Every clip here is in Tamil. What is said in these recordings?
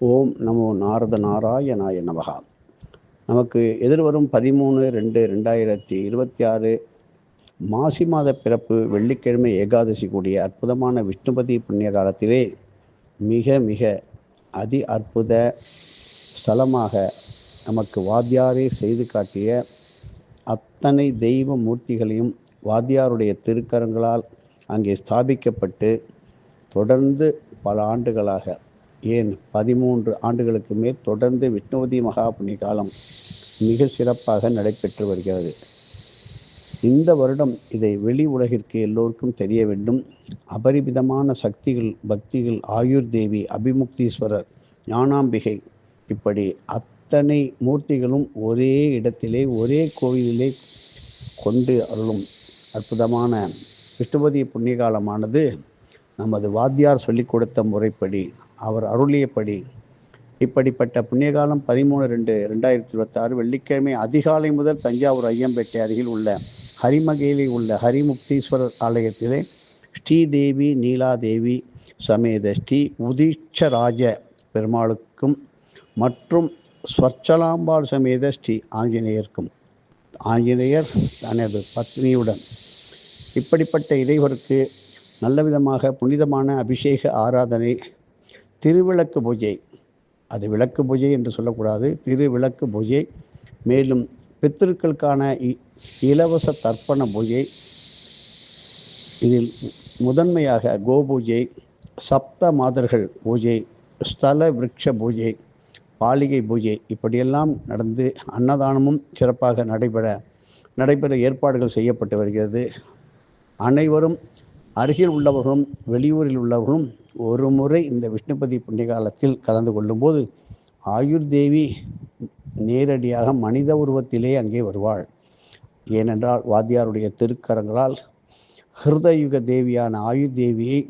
ஓம் நமோ நாரத நாராயணாய நமகா நமக்கு எதிர்வரும் பதிமூணு ரெண்டு ரெண்டாயிரத்தி இருபத்தி ஆறு மாசி மாத பிறப்பு வெள்ளிக்கிழமை ஏகாதசி கூடிய அற்புதமான விஷ்ணுபதி புண்ணிய காலத்திலே மிக மிக அதி அற்புத ஸ்தலமாக நமக்கு வாத்தியாரே செய்து காட்டிய அத்தனை தெய்வ மூர்த்திகளையும் வாத்தியாருடைய திருக்கரங்களால் அங்கே ஸ்தாபிக்கப்பட்டு தொடர்ந்து பல ஆண்டுகளாக ஏன் பதிமூன்று ஆண்டுகளுக்கு மேல் தொடர்ந்து விஷ்ணுவதி மகா புண்ணிய காலம் மிக சிறப்பாக நடைபெற்று வருகிறது. இந்த வருடம் இதை வெளி உலகிற்கு எல்லோருக்கும் தெரிய வேண்டும். அபரிமிதமான சக்திகள் பக்திகள் ஆயுர் தேவி அபிமுக்தீஸ்வரர் ஞானாம்பிகை இப்படி அத்தனை மூர்த்திகளும் ஒரே இடத்திலே ஒரே கோயிலிலே கொண்டு அருளும் அற்புதமான விஷ்ணுபதி புண்ணிய காலமானது நமது வாத்தியார் சொல்லிக் கொடுத்த முறைப்படி அவர் அருளியபடி இப்படிப்பட்ட புண்ணியகாலம் பதிமூணு ரெண்டு ரெண்டாயிரத்தி இருபத்தாறு வெள்ளிக்கிழமை அதிகாலை முதல் தஞ்சாவூர் ஐயம்பேட்டை அருகில் உள்ள ஹரிமகேலில் உள்ள ஹரிமுக்தீஸ்வரர் ஆலயத்திலே ஸ்ரீதேவி நீலாதேவி சமேத ஸ்ரீ உதீட்சராஜ பெருமாளுக்கும் மற்றும் ஸ்வர்ச்சலாம்பாள் சமேத ஸ்ரீ ஆஞ்சநேயருக்கும். ஆஞ்சநேயர் தனது பத்னியுடன் இப்படிப்பட்ட இறைவருக்கு நல்ல விதமாக புனிதமான அபிஷேக ஆராதனை திருவிளக்கு பூஜை. அது விளக்கு பூஜை என்று சொல்லக்கூடாது. திருவிளக்கு பூஜை. மேலும் பித்திருக்களுக்கான இலவச தர்ப்பண பூஜை. இதில் முதன்மையாக கோபூஜை சப்த மாதர்கள் பூஜை ஸ்தல விரக்ஷ பூஜை பாலிகை பூஜை இப்படியெல்லாம் நடந்து அன்னதானமும் சிறப்பாக நடைபெற நடைபெற ஏற்பாடுகள் செய்யப்பட்டு வருகிறது. அனைவரும் அருகில் உள்ளவர்களும் வெளியூரில் உள்ளவர்களும் ஒரு முறை இந்த விஷ்ணுபதி புண்ணிய காலத்தில் கலந்து கொள்ளும்போது ஆயுர் தேவி நேரடியாக மனித உருவத்திலே அங்கே வருவாள். ஏனென்றால் வாத்தியாருடைய திருக்கரங்களால் ஹிருதயுக தேவியான ஆயுர் தேவியை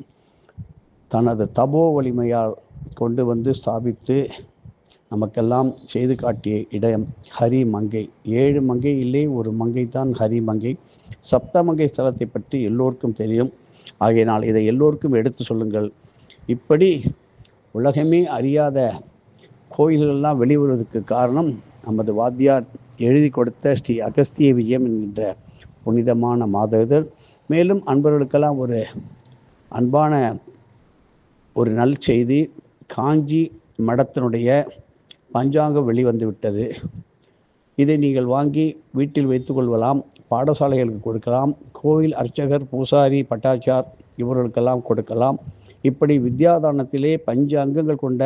தனது தபோ வலிமையால் கொண்டு வந்து ஸ்தாபித்து நமக்கெல்லாம் செய்து காட்டிய இடம் ஹரி மங்கை. ஏழு மங்கை இல்லை ஒரு மங்கை தான் ஹரி மங்கை. சப்தமங்கை ஸ்தலத்தை பற்றி எல்லோருக்கும் தெரியும். ஆகையினால் இதை எல்லோருக்கும் எடுத்து சொல்லுங்கள். இப்படி உலகமே அறியாத கோயில்கள்லாம் வெளிவருவதற்கு காரணம் நமது வாத்தியார் எழுதி கொடுத்த ஸ்ரீ அகஸ்திய விஜயம் என்கின்ற புனிதமான மாதவிதழ் மேலும் அன்பர்களுக்கெல்லாம் ஒரு அன்பான ஒரு நல் செய்தி. காஞ்சி மடத்தினுடைய பஞ்சாங்கம் வெளிவந்து விட்டது இதை நீங்கள் வாங்கி வீட்டில் வைத்துக்கொள்வலாம் பாடசாலைகளுக்கு கொடுக்கலாம் கோவில் அர்ச்சகர் பூசாரி பட்டாச்சார் இவர்களுக்கெல்லாம் கொடுக்கலாம். இப்படி வித்யாதானத்திலே பஞ்ச அங்கங்கள் கொண்ட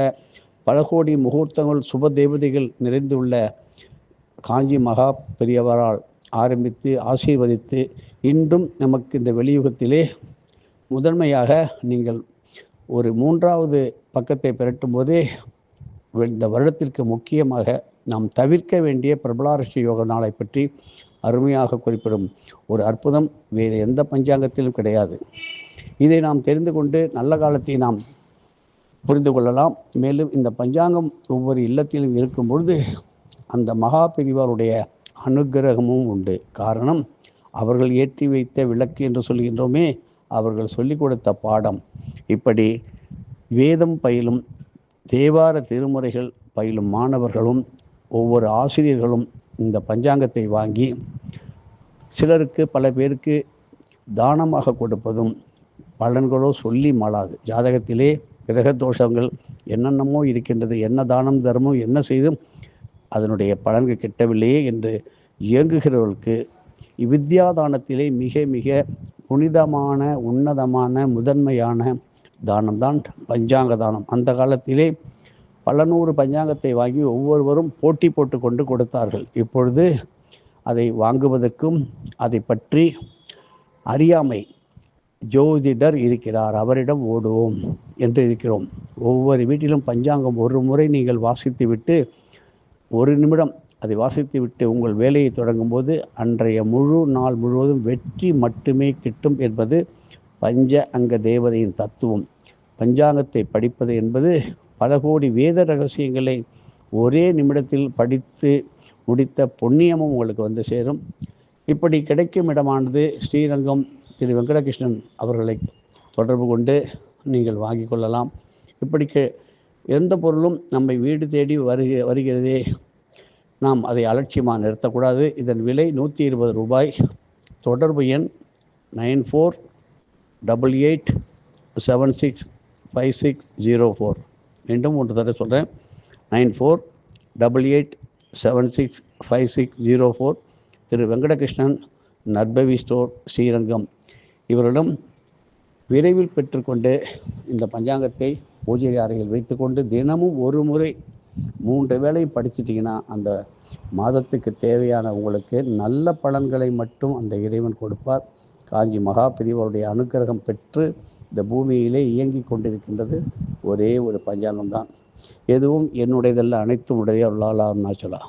பல கோடி முகூர்த்தங்கள் சுப தேவதைகள் நிறைந்துள்ள காஞ்சி மகா பெரியவரால் ஆரம்பித்து ஆசீர்வதித்து இன்றும் நமக்கு இந்த வெளியுகத்திலே முதன்மையாக நீங்கள் ஒரு மூன்றாவது பக்கத்தை புரட்டும் போதே இந்த வருடத்திற்கு முக்கியமாக நாம் தவிர்க்க வேண்டிய பிரபலாரிஷ்ட யோக நாளை பற்றி அருமையாக குறிப்பிடும் ஒரு அற்புதம் வேறு எந்த பஞ்சாங்கத்திலும் கிடையாது. இதை நாம் தெரிந்து கொண்டு நல்ல காலத்தை நாம் புரிந்து கொள்ளலாம். மேலும் இந்த பஞ்சாங்கம் ஒவ்வொரு இல்லத்திலும் இருக்கும் பொழுது அந்த மகா பிரிவாருடைய அனுகிரகமும் உண்டு. காரணம் அவர்கள் ஏற்றி வைத்த விளக்கு என்று சொல்கின்றோமே அவர்கள் சொல்லிக் கொடுத்த பாடம். இப்படி வேதம் பயிலும் தேவார திருமுறைகள் பயிலும் மாணவர்களும் ஒவ்வொரு ஆசிரியர்களும் இந்த பஞ்சாங்கத்தை வாங்கி சிலருக்கு பல பேருக்கு தானமாக கொடுப்பதும் பலன்களோ சொல்லி மாளாது ஜாதகத்திலே கிரக தோஷங்கள் என்னென்னமோ இருக்கின்றது என்ன தானம் தர்மம் என்ன செய்தும் அதனுடைய பலன்கள் கிட்டவில்லையே என்று இயங்குகிறவர்களுக்கு வித்யாதானத்திலே மிக மிக புனிதமான உன்னதமான முதன்மையான தானம்தான் பஞ்சாங்க தானம். அந்த காலத்திலே பல நூறு பஞ்சாங்கத்தை வாங்கி ஒவ்வொருவரும் போட்டி போட்டு கொண்டு கொடுத்தார்கள். இப்பொழுது அதை வாங்குவதற்கும் அதை பற்றி அறியாமை ஜோதிடர் இருக்கிறார். அவரிடம் ஓடுவோம் என்று இருக்கிறோம். ஒவ்வொரு வீட்டிலும் பஞ்சாங்கம் ஒரு முறை நீங்கள் வாசித்துவிட்டு ஒரு நிமிடம் அதை வாசித்துவிட்டு உங்கள் வேலையை தொடங்கும் போது அன்றைய முழு நாள் முழுவதும் வெற்றி மட்டுமே கிட்டும் என்பது பஞ்ச அங்க தேவதையின் தத்துவம். பஞ்சாங்கத்தை படிப்பது என்பது பல கோடி வேத ரகசியங்களை ஒரே நிமிடத்தில் படித்து முடித்த புண்ணியமும் உங்களுக்கு வந்து சேரும். இப்படி கிடைக்கும் இடமானது ஸ்ரீரங்கம் திரு வெங்கடகிருஷ்ணன் அவர்களை தொடர்பு கொண்டு நீங்கள் வாங்கி கொள்ளலாம். இப்படி எந்த பொருளும் நம்மை வீடு தேடி வருக வருகிறதே. நாம் அதை அலட்சியமாக நிறுத்தக்கூடாது. இதன் விலை நூற்றி இருபது ரூபாய். தொடர்பு எண் nine four double eight seven six five six zero four மீண்டும் ஒன்று தடவை சொல்கிறேன் nine four double eight seven six five six zero four திரு வெங்கடகிருஷ்ணன் நர்பவி ஸ்டோர் ஸ்ரீரங்கம். இவரிடம் விரைவில் பெற்றுக்கொண்டு இந்த பஞ்சாங்கத்தை பூஜை அறையில் வைத்துக்கொண்டு தினமும் ஒரு முறை மூன்று வேளையும் படிச்சிட்டிங்கன்னா அந்த மாதத்துக்கு தேவையான உங்களுக்கு நல்ல பலன்களை மட்டும் அந்த இறைவன் கொடுப்பார். காஞ்சி மகா பிரிவருடைய அனுக்கிரகம் பெற்று இந்த பூமியிலே இயங்கி கொண்டிருக்கின்றது ஒரே ஒரு பஞ்சாங்கம் தான். எதுவும் என்னுடையதெல்லாம் அனைத்தும் உடைய அருளாளா அருணாச்சலா